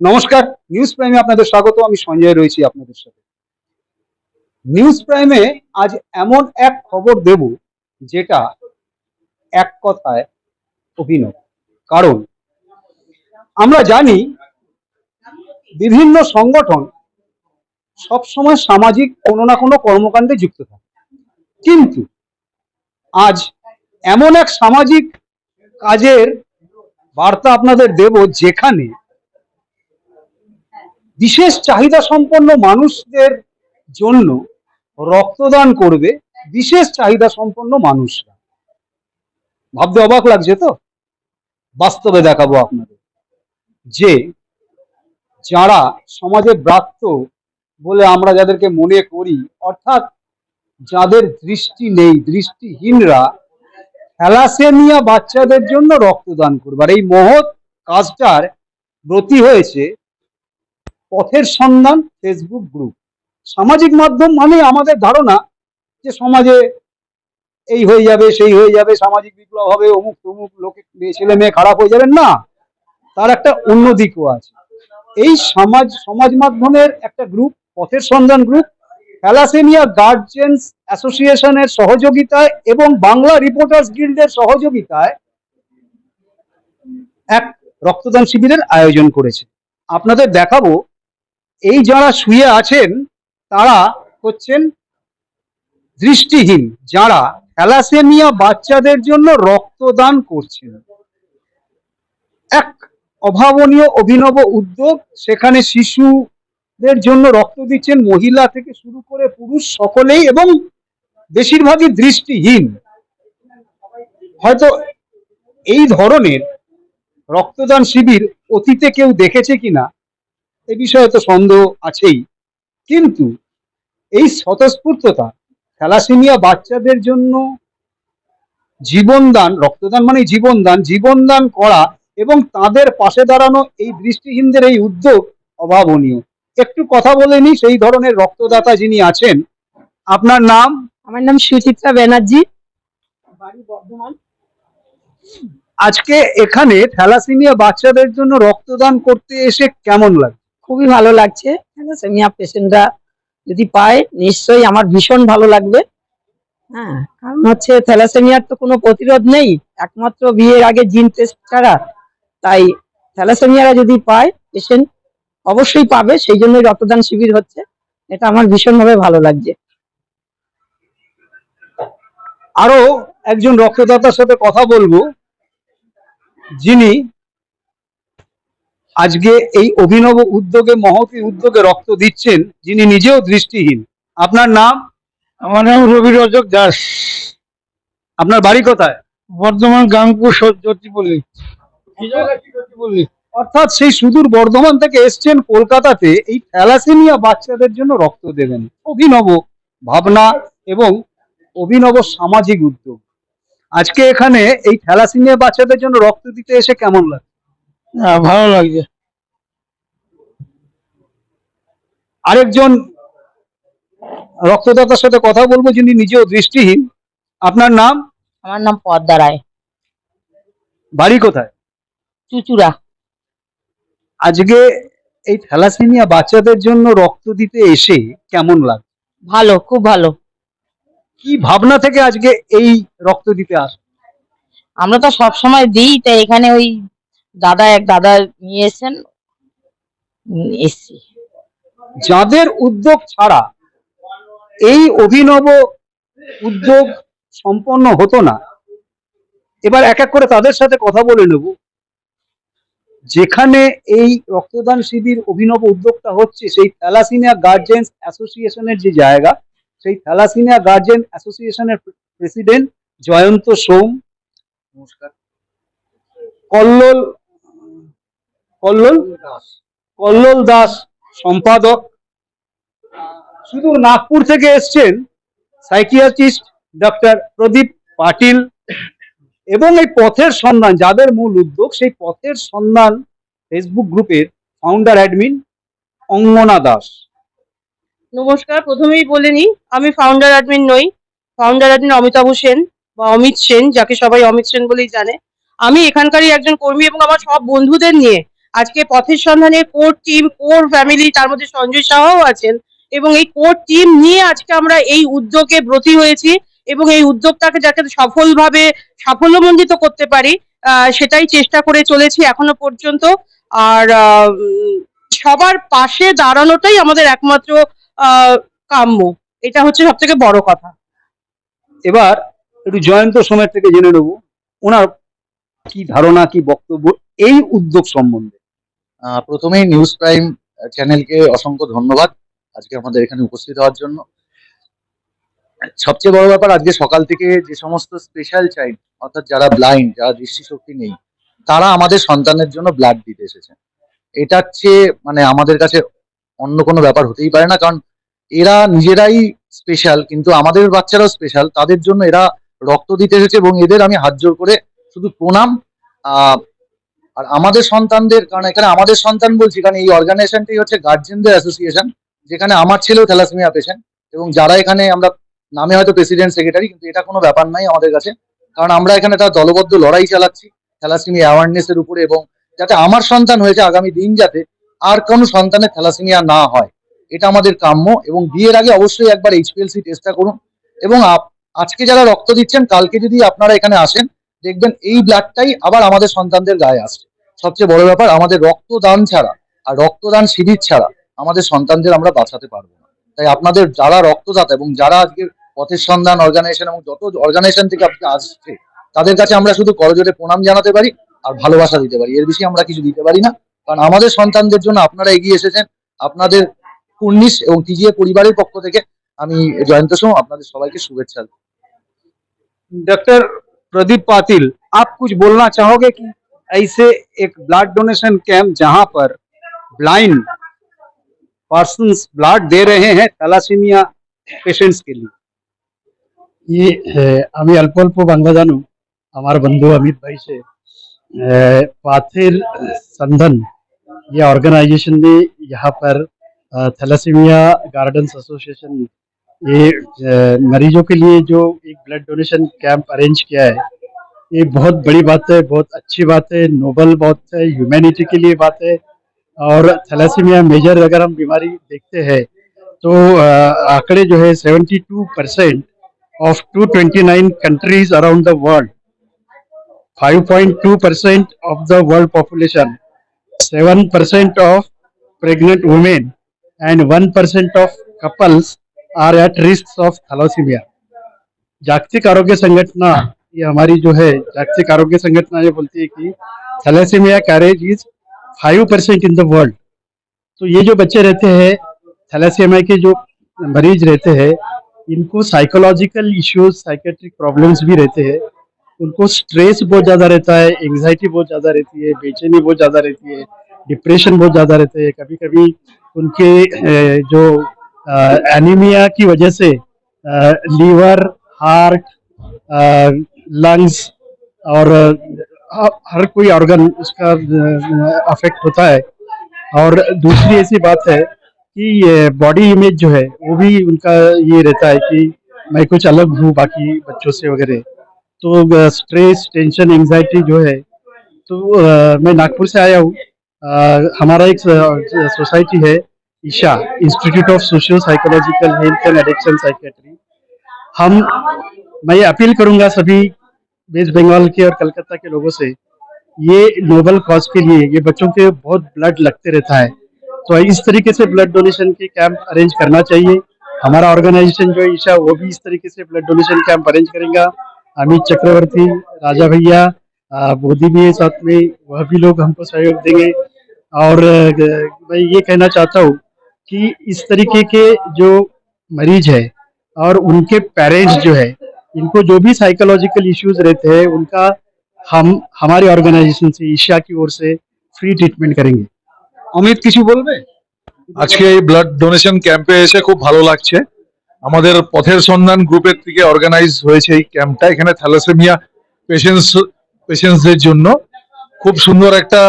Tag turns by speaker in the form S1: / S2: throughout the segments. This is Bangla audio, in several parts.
S1: নমস্কার নিউজ প্রাইমে আপনাদের স্বাগত, আমি সঞ্জয় রয়েছি আপনাদের সাথে। নিউজ প্রাইমে আজ এমন এক খবর দেব, যেটা এক কথায় অভিনব। কারণ, আমরা জানি বিভিন্ন সংগঠন সবসময় সামাজিক কোনো না কোনো কর্মকাণ্ডে যুক্ত থাকে। কিন্তু, আজ এমন এক সামাজিক কাজের বার্তা আপনাদের দেব, যেখানে বিশেষ চাহিদা সম্পন্ন মানুষদের জন্য রক্তদান করবে বিশেষ চাহিদা সম্পন্ন মানুষরা। ভাবতে অবাক লাগছে তো? বাস্তবে দেখাবো আপনাদের। যে যারা সমাজে ব্রাত্য বলে আমরা যাদেরকে মনে করি, অর্থাৎ যাদের দৃষ্টি নেই, দৃষ্টিহীনরা, থ্যালাসেমিয়া বাচ্চাদের জন্য রক্তদান করবে। আর এই মহৎ কাজটার ব্রতী হয়েছে পথের সন্ধান ফেসবুক গ্রুপ সামাজিক মাধ্যম মানে আমাদের ধারণা যে সমাজে এই হয়ে যাবে, সেই হয়ে যাবে, সামাজিক বিপ্লব হবে, অমুক তমুক লোকে ছেলে মেয়ে খারাপ হয়ে যাবে। না, তার একটা অন্য দিকও আছে। এই সমাজ সমাজ মাধ্যমের একটা গ্রুপ পথের সন্ধান গ্রুপ থ্যালাসেমিয়া গার্জেন্স অ্যাসোসিয়েশনের সহযোগিতায় এবং বাংলা রিপোর্টার্স গিল্ডের সহযোগিতায় এক রক্তদান শিবিরের আয়োজন করেছে। আপনাদের দেখাবো এই যারা শুয়ে আছেন, তারা হচ্ছেন দৃষ্টিহীন, যারা থ্যালাসেমিয়া বাচ্চাদের জন্য রক্তদান করছেন। এক অভাবনীয় অভিনব উদ্যোগ, সেখানে শিশুদের জন্য রক্ত দিচ্ছেন মহিলা থেকে শুরু করে পুরুষ সকলেই এবং বেশিরভাগই দৃষ্টিহীন। হয়তো এই ধরনের রক্তদান শিবির অতীতে কেউ দেখেছে কিনা? এ বিষয়ে তো সন্দেহ আছেই। কিন্তু এই স্বতঃস্ফূর্ততা থ্যালাসেমিয়া বাচ্চাদের জন্য জীবনদান রক্তদান মানে জীবনদান জীবনদান করা এবং তাদের পাশে দাঁড়ানো এই দৃষ্টিহীনদের এই উদ্যোগ অভাবনীয়। একটু কথা বলে নি সেই ধরনের রক্তদাতা যিনি আছেন আপনার নাম?
S2: আমার নাম সুচিত্রা ব্যানার্জি। বাড়ি বর্ধমান।
S1: আজকে এখানে থ্যালাসেমিয়া বাচ্চাদের জন্য রক্তদান করতে এসে কেমন লাগে
S2: খুবই ভালো লাগছে। থ্যালাসেমিয়া পেশেন্টরা যদি পায়, নিশ্চয়ই আমার ভীষণ ভালো লাগবে। হ্যাঁ কারণ হচ্ছে থ্যালাসেমিয়ার তো কোনো প্রতিরোধ নেই। একমাত্র বিয়ের আগে জিন টেস্ট ছাড়া। তাই থ্যালাসেমিয়ারা যদি পায় পেশেন্ট অবশ্যই পাবে। সেই জন্যই রক্তদান শিবির হচ্ছে। এটা আমার ভীষণভাবে ভালো লাগছে।
S1: আরও একজন রক্তদাতার সাথে কথা বলব। যিনি আজকে এই অভিনব উদ্যোগে মহতি উদ্যোগে রক্ত দিচ্ছেন যিনি নিজেও দৃষ্টিহীন। আপনার নাম?
S3: আমার নাম রবি রজক দাস।
S1: আপনার বাড়ি কোথায়?
S3: বর্ধমান গাংপুর জ্যোতিপল্লী জ্যোতিপল্লী
S1: অর্থাৎ সেই সুদূর বর্ধমান থেকে এসছেন কলকাতাতে এই থ্যালাসেমিয়া বাচ্চাদের জন্য রক্ত দেবেন। অভিনব ভাবনা এবং অভিনব সামাজিক উদ্যোগ। আজকে এখানে এই থ্যালাসেমিয়া বাচ্চাদের জন্য রক্ত দিতে এসে কেমন লাগে
S3: ভালো লাগছে।
S1: আরেকজন রক্তদাতার সাথে কথা বলব যিনি নিজেও দৃষ্টিহীন। আপনার নাম?
S2: আমার নাম পদ্মা রায়।
S1: বাড়ি কোথায়?
S2: চুচুড়া।
S1: আজকে এই থ্যালাসেমিয়া বাচ্চাদের জন্য রক্ত দিতে এসে কেমন লাগে?
S2: ভালো খুব ভালো।
S1: কি ভাবনা থেকে আজকে এই রক্ত দিতে আস?
S4: আমরা তো সব সময় দিই তাই এখানে ওই দাদা এক দাদা নিয়ে এসেছেন উম, এসছি।
S1: যাদের উদ্যোগ ছাড়া এই অভিনব উদ্যোগ সম্পন্ন হতো না এবার এক এক করে তাদের সাথে কথা বলে নেব। যেখানে এই রক্তদান শিবির অভিনব উদ্যোগটা হচ্ছে সেই থ্যালাসিনিয়া গার্জেন্স অ্যাসোসিয়েশনের যে জায়গা সেই থ্যালাসিনিয়া গার্জেন অ্যাসোসিয়েশনের প্রেসিডেন্ট জয়ন্ত সোম নমস্কার। কল্লোল কল্লোল। কল্লোল দাস সম্পাদক। শুধু নাগপুর থেকে এসছেন সাইকিয়াট্রিস্ট ডক্টর প্রদীপ পাটিল। এবং এই পথের সন্ধান, যাদের মূল উদ্যোগ, সেই পথের সন্ধান ফেসবুক গ্রুপের ফাউন্ডার অ্যাডমিন অঙ্গনা দাস।
S5: নমস্কার, প্রথমেই বলে নিই, আমি ফাউন্ডার অ্যাডমিন নই। ফাউন্ডার অ্যাডমিন অমিতাভ সেন বা অমিত সেন, যাকে সবাই অমিত সেন বলেই জানে। আমি এখানকারই একজন কর্মী এবং আমার সব বন্ধুদের নিয়ে আজকে পথের সন্ধানে কোর টিম, কোর ফ্যামিলি তার মধ্যে সঞ্জয় সাহাও আছেন এবং এই কোর টিম নিয়ে আজকে আমরা এই উদ্যোগে ব্রতী হয়েছি এবং এই উদ্যোগটাকে যাতে সফলভাবে সাফল্যমণ্ডিত করতে পারি সেটাই চেষ্টা করে চলেছি এখনও পর্যন্ত। আর সবার পাশে দাঁড়ানোটাই আমাদের একমাত্র কাম্য। এটা হচ্ছে সব থেকে বড় কথা।
S1: এবার একটু জয়ন্ত সোমের থেকে জেনে নেব। ওনার কি ধারণা, কি বক্তব্য, এই উদ্যোগ সম্বন্ধে?
S6: প্রথমেই নিউজ প্রাইম চ্যানেলকে অসংখ্য ধন্যবাদ আজকে আমাদের এখানে উপস্থিত হওয়ার জন্য। সবচেয়ে বড় ব্যাপার, আজকে সকাল থেকে যে সমস্ত স্পেশাল চাইল্ড অর্থাৎ যারা ব্লাইন্ড যারা দৃষ্টিশক্তি নেই, তারা আমাদের সন্তানের জন্য ব্লাড দিতে এসেছে। এটার চেয়ে মানে আমাদের কাছে অন্য কোনো ব্যাপার হতেই পারে না, কারণ এরা নিজেরাই স্পেশাল কিন্তু আমাদের বাচ্চারাও স্পেশাল তাদের জন্য এরা রক্ত দিতে এসেছে এবং এদের আমি হাত জোর করে শুধু প্রণাম আর আমাদের সন্তানদের, কারণ এখানে আমাদের সন্তান বলছি, কারণ এই অর্গানাইজেশনটাই হচ্ছে গার্জেনদের অ্যাসোসিয়েশন যেখানে আমার ছেলেও থ্যালাসেমিয়া পেশেন্ট এবং যারা এখানে আমরা, নামে হয়তো প্রেসিডেন্ট সেক্রেটারি কিন্তু এটা কোনো ব্যাপার নাই আমাদের কাছে, কারণ আমরা এখানে তার দলবদ্ধ লড়াই চালাচ্ছি, থ্যালাসেমিয়া অ্যাওয়ারনেস এর উপরে, এবং যাতে আমার সন্তান হয়েছে আগামী দিন যাতে আর কোনো সন্তানের থ্যালাসেমিয়া না হয়। এটা আমাদের কাম্য, এবং বিয়ের আগে অবশ্যই একবার এইচপিএলসি টেস্টটা করুন, এবং আজকে যারা রক্ত দিচ্ছেন, কালকে যদি আপনারা এখানে আসেন দেখবেন এই ব্লাডটাই আবার আমাদের সন্তানদের গায়ে আসছে। সবচেয়ে বড় ব্যাপার, আমাদের রক্তদান ছাড়া আর রক্তদান শিবির ছাড়া আমাদের সন্তানদের আমরা বাঁচাতে পারব না। তাই আপনাদের যারা রক্তদাতা এবং যারা আজকের পথের সন্ধান অর্গানাইজেশন এবং যত অর্গানাইজেশন থেকে আপনি আসছে, তাদের কাছে আমরা শুধু করজোরে প্রণাম জানাতে পারি আর ভালোবাসা দিতে পারি। এর বেশি আমরা কিছু দিতে পারি না। কারণ আমাদের সন্তানদের জন্য আপনারা এগিয়ে এসেছেন। আপনাদের কুর্নিশ এবং টিজিএ পরিবারের পক্ষ থেকে আমি জয়ন্ত সোম, আপনাদের সবাইকে শুভেচ্ছা।
S1: ডাক্তার प्रदीप पाटिल आप कुछ बोलना चाहोगे कि ऐसे एक ब्लड डोनेशन कैंप जहां पर ब्लाइंड पर्सन ब्लड दे रहे हैं थैलासीमिया पेशेंट्स के लिए
S3: ই আহ, আমি অল্প অল্প বাংলা জানো আমার বন্ধু অমিত भाई से আহ, पाथिर संधन ये ऑर्गेनाइजेशन ने यहाँ पर थैलासीमिया गार्डन्स एसोसिएशन ये मरीजों के लिए जो एक ब्लड डोनेशन कैंप अरेंज किया है ये बहुत बड़ी बात है बहुत अच्छी बात है नोबल बात है ह्यूमैनिटी के लिए बात है और थैलासीमिया मेजर अगर हम बीमारी देखते हैं तो आंकड़े जो है 72 percent of 229 countries around the world. 5.2 percent of the world population, 7 percent of pregnant women, and 1 percent of couples are at risks of thalassemia. जागतिक आरोग्य संगठना ये हमारी जो है जागतिक आरोग्य संगठना ये बोलती है कि thalassemia carriage is five percent in the world तो ये जो बच्चे रहते हैं थैलेसीमिया के जो मरीज़ रहते हैं इनको साइकोलॉजिकल इश्यूज़ साइकेट्रिक प्रॉब्लम्स भी रहते हैं। उनको स्ट्रेस बहुत ज़्यादा रहता है एंग्जाइटी बहुत ज़्यादा रहती है बेचैनी बहुत ज़्यादा रहती है डिप्रेशन बहुत ज़्यादा रहते हैं। कभी कभी उनके जो एनीमिया की वजह से लीवर हार्ट लंग्स और हर कोई ऑर्गन उसका अफेक्ट होता है। और दूसरी ऐसी बात है कि बॉडी इमेज जो है वो भी उनका ये रहता है कि मैं कुछ अलग हूँ बाकी बच्चों से वगैरह। तो स्ट्रेस टेंशन एंजाइटी जो है तो अ, मैं नागपुर से आया हूँ। हमारा एक सोसाइटी है Isha institute of socio psychological health and addiction psychiatry हम, मैं अपील करूँगा सभी वेस्ट बंगाल के और कलकत्ता के लोगों से, ये नोबल कॉज के लिए, ये बच्चों के बहुत ब्लड लगते रहता है। तो इस तरीके से ब्लड डोनेशन के कैंप अरेंज करना चाहिए। हमारा ऑर्गेनाइजेशन जो है ईशा, वो भी इस तरीके से ब्लड डोनेशन कैंप अरेंज करेगा। अमित चक्रवर्ती, राजा भैया मोदी भी है साथ में, वह भी लोग हमको सहयोग देंगे। और मैं ये कहना चाहता हूँ कि इस तरीके के जो मरीज है और उनके पेरेंट्स जो है इनको जो भी साइकोलॉजिकल इश्यूज रहते हैं उनका हम हमारे ऑर्गेनाइजेशन से ईशा की ओर से फ्री ट्रीटमेंट करेंगे
S1: অমিত কিছু বলবে
S7: আজকে এই ব্লাড ডোনেশন ক্যাম্পে এসে খুব ভালো লাগছে আমাদের পথের সন্ধান গ্রুপের থেকে অর্গানাইজ হয়েছে এই ক্যাম্পটা এখানে থ্যালাসেমিয়া পেশেন্টস পেশেন্টসদের জন্য খুব সুন্দর একটা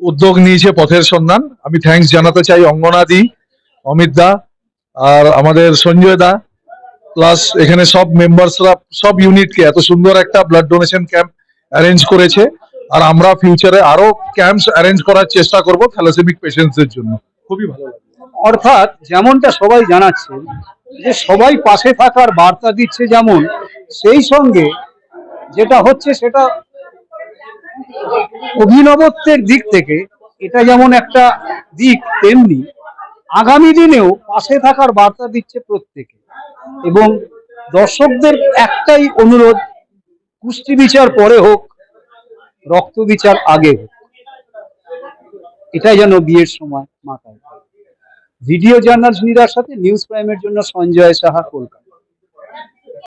S7: উদ্যোগ নিয়েছে পথের সন্ধান আমি থ্যাঙ্কস জানাতে চাই অঙ্গনা দি অমিত দা আর আমাদের সঞ্জয় দা প্লাস এখানে সব মেম্বার্সরা সব ইউনিটকে এত সুন্দর একটা ব্লাড ডোনেশন ক্যাম্প অ্যারেঞ্জ করেছে। আর আমরা ফিউচারে আরও ক্যাম্পস অ্যারেঞ্জ করার চেষ্টা করব থ্যালাসেমিক পেশেন্টসদের জন্য। খুবই ভালো লাগে
S1: অর্থাৎ যেমনটা সবাই জানাচ্ছে যে সবাই পাশে থাকার বার্তা দিচ্ছে যেমন সেই সঙ্গে যেটা হচ্ছে সেটা অভিনবত্বের দিক থেকে এটা যেমন একটা দিক তেমনি আগামী দিনেও পাশে থাকার বার্তা দিচ্ছে প্রত্যেকে। এবং দর্শকদের একটাই অনুরোধ কুষ্টি বিচার পরে হোক, রক্ত বিচার আগে হোক। এটাই যেন বিয়ের সময় মাথায় ভিডিও জার্নালিস্ট নিরার সাথে নিউজ প্রাইমের জন্য সঞ্জয় সাহা, কলকাতা।